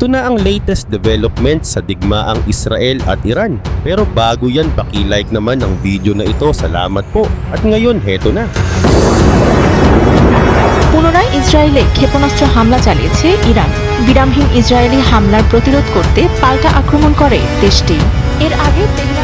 Ito na ang latest development sa digmaang Israel at Iran. Pero bago yan, paki-like naman ang video na ito. Salamat po. At ngayon, heto na. পুনরায় ইসরায়েলে ক্ষেপণাস্ত্র হামলা চালিয়েছে ইরান বিরামহীন ইসরায়েলি হামলার প্রতিরোধ করতে পাল্টা আক্রমণ করে দেশটি এর আগে Tehran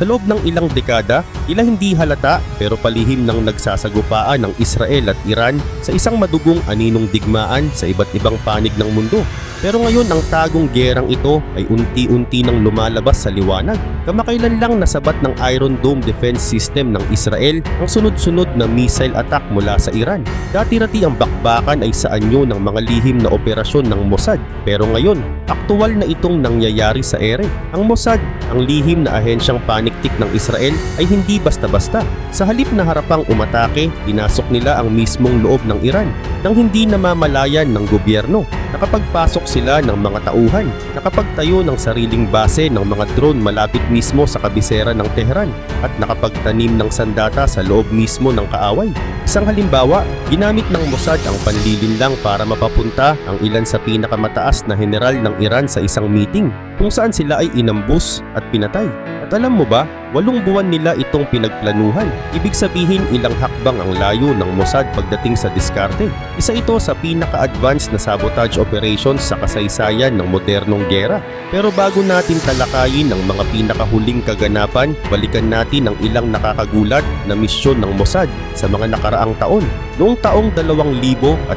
sa loob ng ilang dekada, tila hindi halata pero palihim ng nagsasagupaan ng Israel at Iran sa isang madugong aninong digmaan sa iba't ibang panig ng mundo. Pero ngayon ang tagong gerang ito ay unti-unti nang lumalabas sa liwanag. Kamakailan lang nasabat ng Iron Dome defense system ng Israel ang sunod-sunod na missile attack mula sa Iran. Dati-rati ang bakbakan ay sa anyo ng mga lihim na operasyon ng Mossad. Pero ngayon, aktual na itong nangyayari sa ere. Ang Mossad, ang lihim na ahensyang paniktik ng Israel ay hindi basta-basta. Sa halip na harapang umatake, pinasok nila ang mismong loob ng Iran nang hindi namamalayan ng gobyerno. Nakapagpasok sila ng mga tauhan, nakapagtayo ng sariling base ng mga drone malapit mismo sa kabisera ng Tehran at nakapagtanim ng sandata sa loob mismo ng kaaway. Isang halimbawa, ginamit ng Mossad ang panlilinlang para mapapunta ang ilan sa pinakamataas na general ng Iran sa isang meeting kung saan sila ay inambus at pinatay. At alam mo ba, walong buwan nila itong pinagplanuhan. Ibig sabihin ilang hakbang ang layo ng Mossad pagdating sa diskarte. Isa ito sa pinaka-advanced na sabotage operations sa kasaysayan ng modernong gera. Pero bago natin talakayin ang mga pinakahuling kaganapan, balikan natin ang ilang nakakagulat na misyon ng Mossad sa mga nakaraang taon. Noong taong 2018,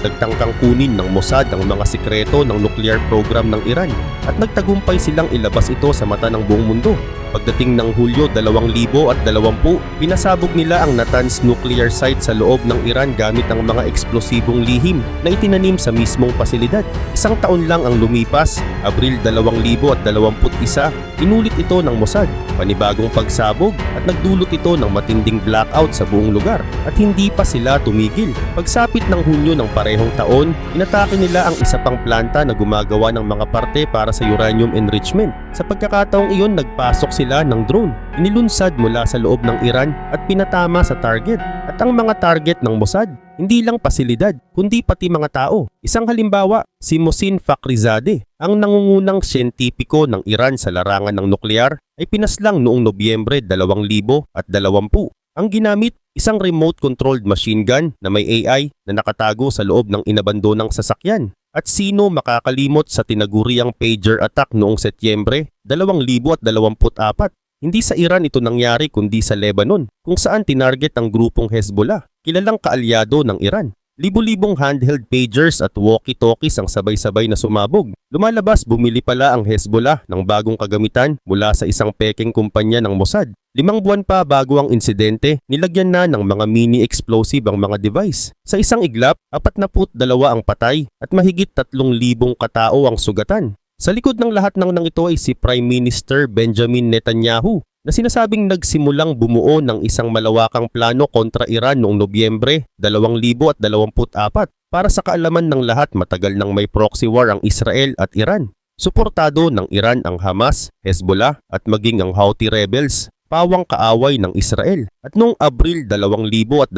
nagtangkang kunin ng Mossad ang mga sikreto ng nuclear program ng Iran at nagtagumpay silang ilabas ito sa mata ng buong mundo. Pagdating ng Hulyo 2020, pinasabog nila ang Natanz nuclear site sa loob ng Iran gamit ang mga eksplosibong lihim na itinanim sa mismong pasilidad. Isang taon lang ang lumipas, Abril 2021, inulit ito ng Mossad, panibagong pagsabog at nagdulot ito ng matinding blackout sa buong lugar at hindi pa sila tumigil. Pagsapit ng Hunyo ng parehong taon, inatake nila ang isa pang planta na gumagawa ng mga parte para sa uranium enrichment. Sa pagkakataong iyon, nagpasok sila ng drone. Inilunsad mula sa loob ng Iran at pinatama sa target. At ang mga target ng Mossad, hindi lang pasilidad, kundi pati mga tao. Isang halimbawa, si Mohsin Fakhrizadeh, ang nangungunang siyentipiko ng Iran sa larangan ng nuklear, ay pinaslang noong Nobyembre 2020. Ang ginamit, isang remote-controlled machine gun na may AI na nakatago sa loob ng inabandonang sasakyan. At sino makakalimot sa tinaguriang pager attack noong Setyembre 2024? Hindi sa Iran ito nangyari kundi sa Lebanon, kung saan tinarget ang grupong Hezbollah, kilalang kaalyado ng Iran. Libo-libong handheld pagers at walkie-talkies ang sabay-sabay na sumabog. Lumalabas bumili pala ang Hezbollah ng bagong kagamitan mula sa isang peking kumpanya ng Mossad. Limang buwan pa bago ang insidente, nilagyan na ng mga mini-explosive ang mga device. Sa isang iglap, 42 ang patay at mahigit 3,000 katao ang sugatan. Sa likod ng lahat ng nang ito ay si Prime Minister Benjamin Netanyahu na sinasabing nagsimulang bumuo ng isang malawakang plano kontra Iran noong Nobyembre 2024 para sa kaalaman ng lahat matagal nang may proxy war ang Israel at Iran. Suportado ng Iran ang Hamas, Hezbollah at maging ang Houthi rebels pawang kaaway ng Israel. At noong Abril 2024,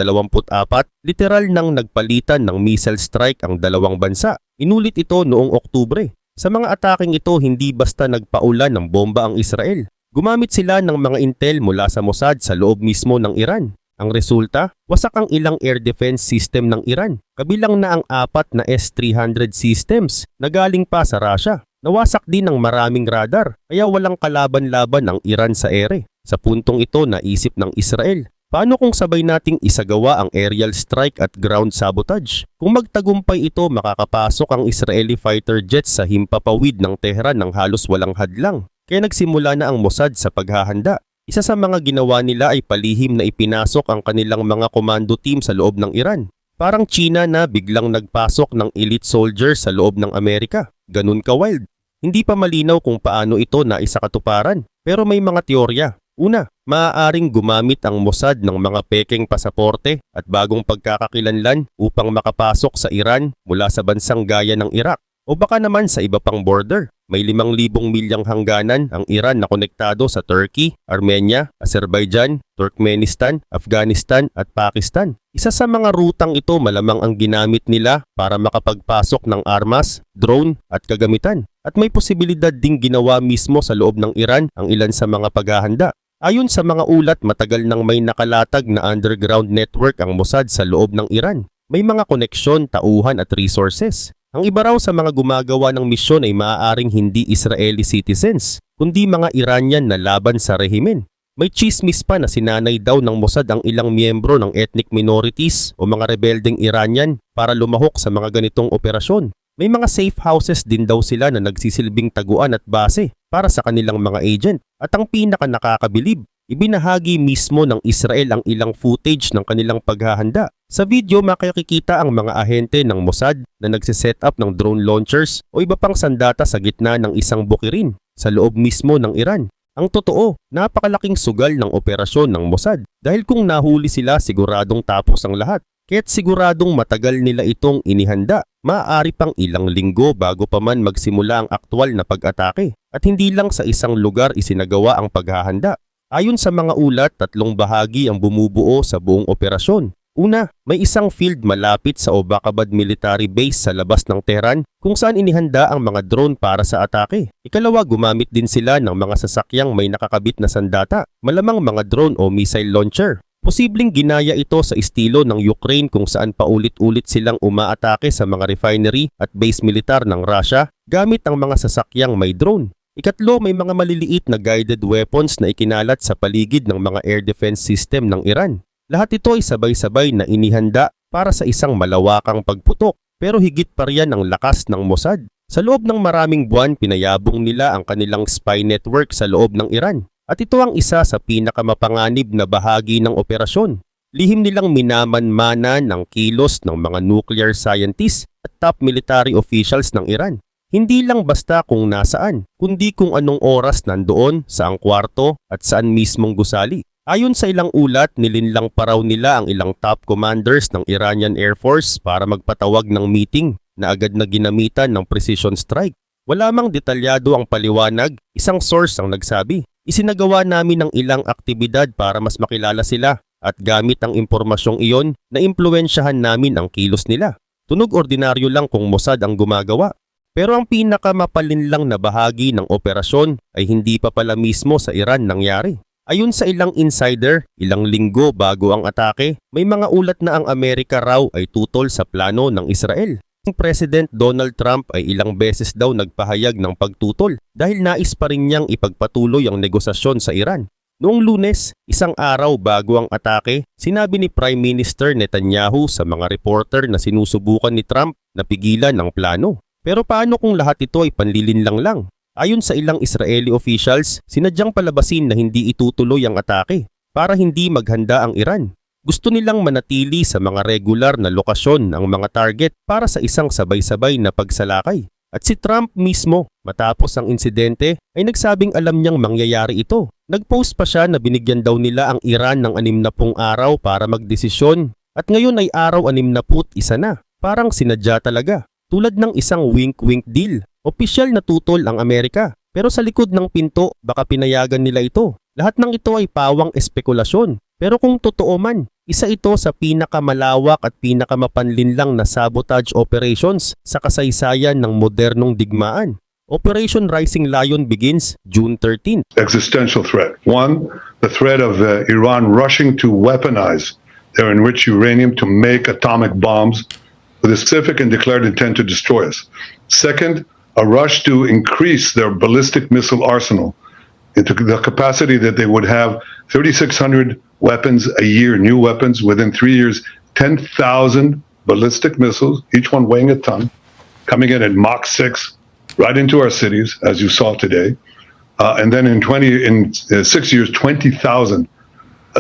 literal nang nagpalitan ng missile strike ang dalawang bansa. Inulit ito noong Oktubre. Sa mga ataking ito, hindi basta nagpaulan ng bomba ang Israel. Gumamit sila ng mga intel mula sa Mossad sa loob mismo ng Iran. Ang resulta, wasak ang ilang air defense system ng Iran, kabilang na ang apat na S-300 systems na galing pa sa Russia. Nawasak din ang maraming radar, kaya walang kalaban-laban ang Iran sa ere. Sa puntong ito, naisip ng Israel, paano kung sabay nating isagawa ang aerial strike at ground sabotage? Kung magtagumpay ito, makakapasok ang Israeli fighter jets sa himpapawid ng Tehran ng halos walang hadlang. Kaya nagsimula na ang Mossad sa paghahanda. Isa sa mga ginawa nila ay palihim na ipinasok ang kanilang mga komando team sa loob ng Iran. Parang China na biglang nagpasok ng elite soldiers sa loob ng Amerika. Ganun ka wild. Hindi pa malinaw kung paano ito na isakatuparan. Pero may mga teorya. Una, maaaring gumamit ang Mossad ng mga pekeng pasaporte at bagong pagkakakilanlan upang makapasok sa Iran mula sa bansang gaya ng Iraq o baka naman sa iba pang border. May 5,000 milyang hangganan ang Iran na konektado sa Turkey, Armenia, Azerbaijan, Turkmenistan, Afghanistan at Pakistan. Isa sa mga rutang ito malamang ang ginamit nila para makapagpasok ng armas, drone at kagamitan. At may posibilidad ding ginawa mismo sa loob ng Iran ang ilan sa mga paghahanda. Ayon sa mga ulat, matagal nang may nakalatag na underground network ang Mossad sa loob ng Iran. May mga koneksyon, tauhan at resources. Ang iba raw sa mga gumagawa ng misyon ay maaaring hindi Israeli citizens, kundi mga Iranian na laban sa rehimen. May chismis pa na sinanay daw ng Mossad ang ilang miyembro ng ethnic minorities o mga rebeldeng Iranian para lumahok sa mga ganitong operasyon. May mga safe houses din daw sila na nagsisilbing taguan at base para sa kanilang mga agent. At ang pinaka nakakabilib, ibinahagi mismo ng Israel ang ilang footage ng kanilang paghahanda. Sa video makikita ang mga ahente ng Mossad na nagsiset up ng drone launchers o iba pang sandata sa gitna ng isang bukirin sa loob mismo ng Iran. Ang totoo, napakalaking sugal ng operasyon ng Mossad dahil kung nahuli sila siguradong tapos ang lahat. Kaya't siguradong matagal nila itong inihanda. Maaari pang ilang linggo bago pa man magsimula ang aktwal na pag-atake at hindi lang sa isang lugar isinagawa ang paghahanda. Ayon sa mga ulat, tatlong bahagi ang bumubuo sa buong operasyon. Una, may isang field malapit sa Obakabad Military Base sa labas ng Tehran kung saan inihanda ang mga drone para sa atake. Ikalawa, gumamit din sila ng mga sasakyang may nakakabit na sandata, malamang mga drone o missile launcher. Posibleng ginaya ito sa estilo ng Ukraine kung saan paulit-ulit silang umaatake sa mga refinery at base militar ng Russia gamit ang mga sasakyang may drone. Ikatlo, may mga maliliit na guided weapons na ikinalat sa paligid ng mga air defense system ng Iran. Lahat ito ay sabay-sabay na inihanda para sa isang malawakang pagputok pero higit pa riyan ang lakas ng Mossad. Sa loob ng maraming buwan, pinayabong nila ang kanilang spy network sa loob ng Iran. At ito ang isa sa pinakamapanganib na bahagi ng operasyon. Lihim nilang minamanmana ng kilos ng mga nuclear scientists at top military officials ng Iran. Hindi lang basta kung nasaan, kundi kung anong oras nandoon, saang kwarto at saan mismong gusali. Ayon sa ilang ulat, nilinlang pa raw nila ang ilang top commanders ng Iranian Air Force para magpatawag ng meeting na agad na ginamitan ng precision strike. Wala mang detalyado ang paliwanag, isang source ang nagsabi. Isinagawa namin ng ilang aktibidad para mas makilala sila at gamit ang impormasyong iyon na impluensyahan namin ang kilos nila. Tunog ordinaryo lang kung Mossad ang gumagawa. Pero ang pinakamapalinlang na bahagi ng operasyon ay hindi pa pala mismo sa Iran nangyari. Ayon sa ilang insider, ilang linggo bago ang atake, may mga ulat na ang Amerika raw ay tutol sa plano ng Israel. Ang President Donald Trump ay ilang beses daw nagpahayag ng pagtutol dahil nais pa rin niyang ipagpatuloy ang negosasyon sa Iran. Noong lunes, isang araw bago ang atake, sinabi ni Prime Minister Netanyahu sa mga reporter na sinusubukan ni Trump na pigilan ang plano. Pero paano kung lahat ito ay panlilinlang lang? Ayon sa ilang Israeli officials, sinadyang palabasin na hindi itutuloy ang atake para hindi maghanda ang Iran. Gusto nilang manatili sa mga regular na lokasyon ang mga target para sa isang sabay-sabay na pagsalakay. At si Trump mismo, matapos ang insidente, ay nagsabing alam niyang mangyayari ito. Nagpost pa siya na binigyan daw nila ang Iran ng 60 araw para magdesisyon at ngayon ay araw 61 na. Parang sinadya talaga. Tulad ng isang wink-wink deal, opisyal na tutol ang Amerika. Pero sa likod ng pinto, baka pinayagan nila ito. Lahat ng ito ay pawang espekulasyon. Pero kung totoo man, isa ito sa pinakamalawak at pinakamapanlinlang na sabotage operations sa kasaysayan ng modernong digmaan. Operation Rising Lion begins June 13. existential threat. One, the threat of uh, Iran rushing to weaponize their enriched uranium to make atomic bombs with a specific and declared intent to destroy us. Second, a rush to increase their ballistic missile arsenal into the capacity that they would have 3,600 weapons a year, new weapons within three years, 10,000 ballistic missiles, each one weighing a ton, coming in at Mach 6 right into our cities, as you saw today. Uh, and then in 20, in uh, six years, 20,000.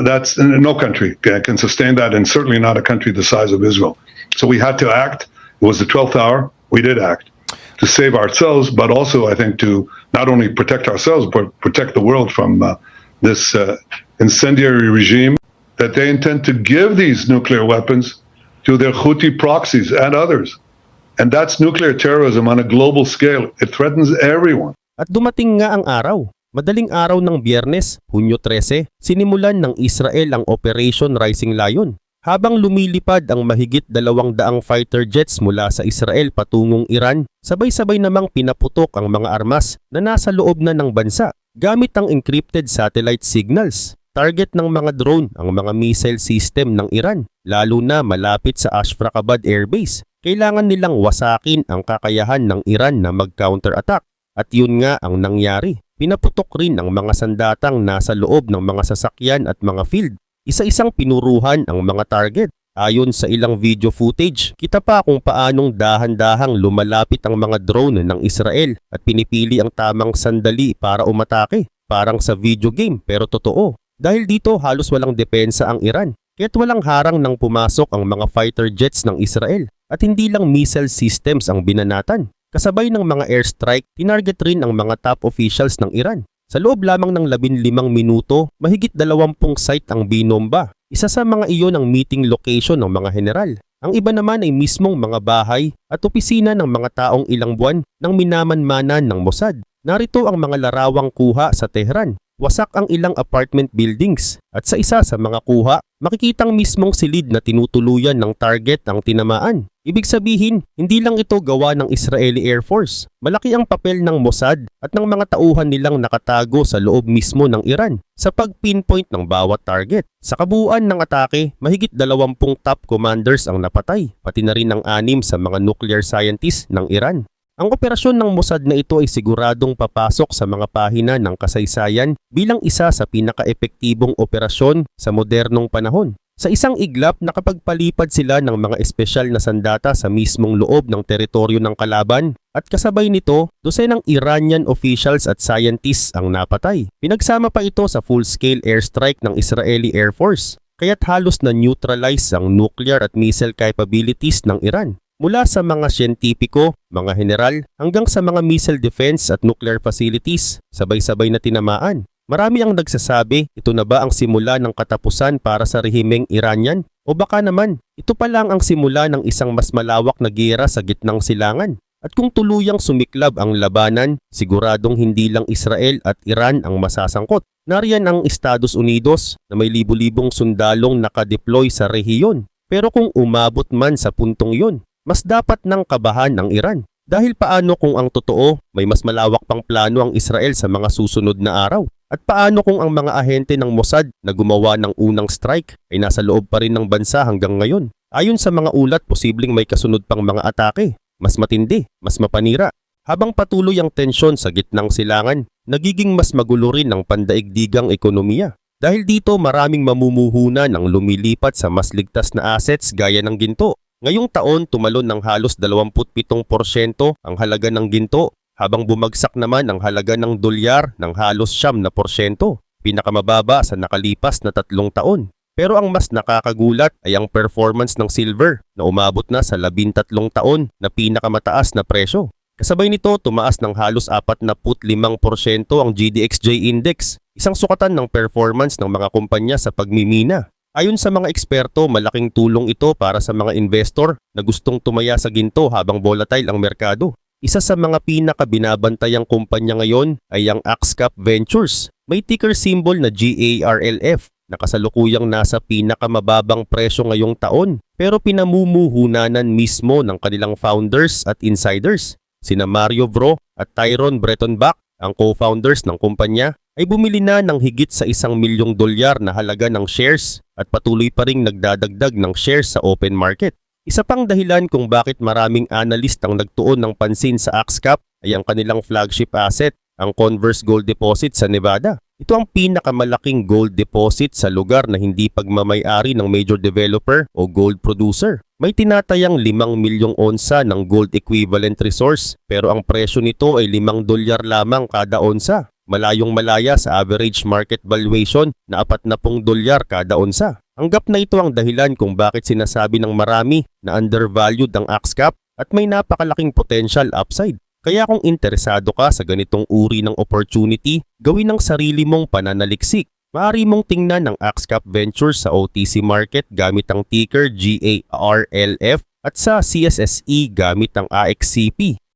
That's no country can, can sustain that, and certainly not a country the size of Israel. So we had to act. It was the 12th hour. We did act to save ourselves, but also, I think, to not only protect ourselves, but protect the world from uh, this uh, incendiary regime that they intend to give these nuclear weapons to their Houthi proxies and others. And that's nuclear terrorism on a global scale. It threatens everyone. At dumating nga ang araw. Madaling araw ng biyernes, Hunyo 13, sinimulan ng Israel ang Operation Rising Lion. Habang lumilipad ang mahigit dalawang daang fighter jets mula sa Israel patungong Iran, sabay-sabay namang pinaputok ang mga armas na nasa loob na ng bansa gamit ang encrypted satellite signals. Target ng mga drone ang mga missile system ng Iran, lalo na malapit sa Ashfaqabad Air Base. Kailangan nilang wasakin ang kakayahan ng Iran na mag-counterattack. At yun nga ang nangyari. Pinaputok rin ang mga sandatang nasa loob ng mga sasakyan at mga field. Isa-isang pinuruhan ang mga target. Ayon sa ilang video footage, kita pa kung paanong dahan-dahang lumalapit ang mga drone ng Israel at pinipili ang tamang sandali para umatake. Parang sa video game pero totoo. Dahil dito halos walang depensa ang Iran. Kaya't walang harang nang pumasok ang mga fighter jets ng Israel. At hindi lang missile systems ang binanatan. Kasabay ng mga airstrike, tinarget rin ang mga top officials ng Iran. Sa loob lamang ng 15 minuto, mahigit 20 site ang binomba. Isa sa mga iyon ang meeting location ng mga general. Ang iba naman ay mismong mga bahay at opisina ng mga taong ilang buwan ng minamanmanan ng Mossad. Narito ang mga larawang kuha sa Tehran. Wasak ang ilang apartment buildings at sa isa sa mga kuha, makikitang mismong silid na tinutuluyan ng target ang tinamaan. Ibig sabihin, hindi lang ito gawa ng Israeli Air Force. Malaki ang papel ng Mossad at ng mga tauhan nilang nakatago sa loob mismo ng Iran sa pag-pinpoint ng bawat target. Sa kabuuan ng atake, mahigit 20 top commanders ang napatay, pati na rin ang anim sa mga nuclear scientists ng Iran. Ang operasyon ng Mossad na ito ay siguradong papasok sa mga pahina ng kasaysayan bilang isa sa pinaka-epektibong operasyon sa modernong panahon. Sa isang iglap, nakapagpalipad sila ng mga espesyal na sandata sa mismong loob ng teritoryo ng kalaban at kasabay nito, dosenang Iranian officials at scientists ang napatay. Pinagsama pa ito sa full-scale airstrike ng Israeli Air Force, kaya't halos na neutralize ang nuclear at missile capabilities ng Iran. Mula sa mga siyentipiko, mga general, hanggang sa mga missile defense at nuclear facilities, sabay-sabay na tinamaan. Marami ang nagsasabi, ito na ba ang simula ng katapusan para sa rehimeng Iranian? O baka naman, ito pa lang ang simula ng isang mas malawak na gera sa gitnang silangan. At kung tuluyang sumiklab ang labanan, siguradong hindi lang Israel at Iran ang masasangkot. Nariyan ang Estados Unidos na may libu-libong sundalong nakadeploy sa rehiyon. Pero kung umabot man sa puntong yon, mas dapat nang kabahan ang Iran. Dahil paano kung ang totoo, may mas malawak pang plano ang Israel sa mga susunod na araw? At paano kung ang mga ahente ng Mossad na gumawa ng unang strike ay nasa loob pa rin ng bansa hanggang ngayon? Ayon sa mga ulat, posibleng may kasunod pang mga atake. Mas matindi, mas mapanira. Habang patuloy ang tensyon sa gitnang silangan, nagiging mas magulo rin ang pandaigdigang ekonomiya. Dahil dito maraming mamumuhunan ang lumilipat sa mas ligtas na assets gaya ng ginto. Ngayong taon tumalon ng halos 27% ang halaga ng ginto habang bumagsak naman ang halaga ng dolyar ng halos siyam na porsyento, pinakamababa sa nakalipas na tatlong taon. Pero ang mas nakakagulat ay ang performance ng silver na umabot na sa 13 taon na pinakamataas na presyo. Kasabay nito, tumaas ng halos 45% ang GDXJ Index, isang sukatan ng performance ng mga kumpanya sa pagmimina. Ayon sa mga eksperto, malaking tulong ito para sa mga investor na gustong tumaya sa ginto habang volatile ang merkado. Isa sa mga pinakabinabantayang kumpanya ngayon ay ang Axcap Ventures. May ticker symbol na GARLF na kasalukuyang nasa pinakamababang presyo ngayong taon pero pinamumuhunanan mismo ng kanilang founders at insiders. Sina Mario Bro at Tyron Bretonbach, ang co-founders ng kumpanya, ay bumili na ng higit sa isang milyong dolyar na halaga ng shares at patuloy pa ring nagdadagdag ng shares sa open market. Isa pang dahilan kung bakit maraming analyst ang nagtuon ng pansin sa Axcap ay ang kanilang flagship asset, ang Converse Gold Deposit sa Nevada. Ito ang pinakamalaking gold deposit sa lugar na hindi pagmamayari ng major developer o gold producer. May tinatayang 5 milyong onsa ng gold equivalent resource pero ang presyo nito ay 5 dolyar lamang kada onsa malayong malaya sa average market valuation na 40 dolyar kada onsa. Ang gap na ito ang dahilan kung bakit sinasabi ng marami na undervalued ang Axcap at may napakalaking potential upside. Kaya kung interesado ka sa ganitong uri ng opportunity, gawin ng sarili mong pananaliksik. Maaari mong tingnan ang Axcap Ventures sa OTC market gamit ang ticker GARLF at sa CSSE gamit ang AXCP.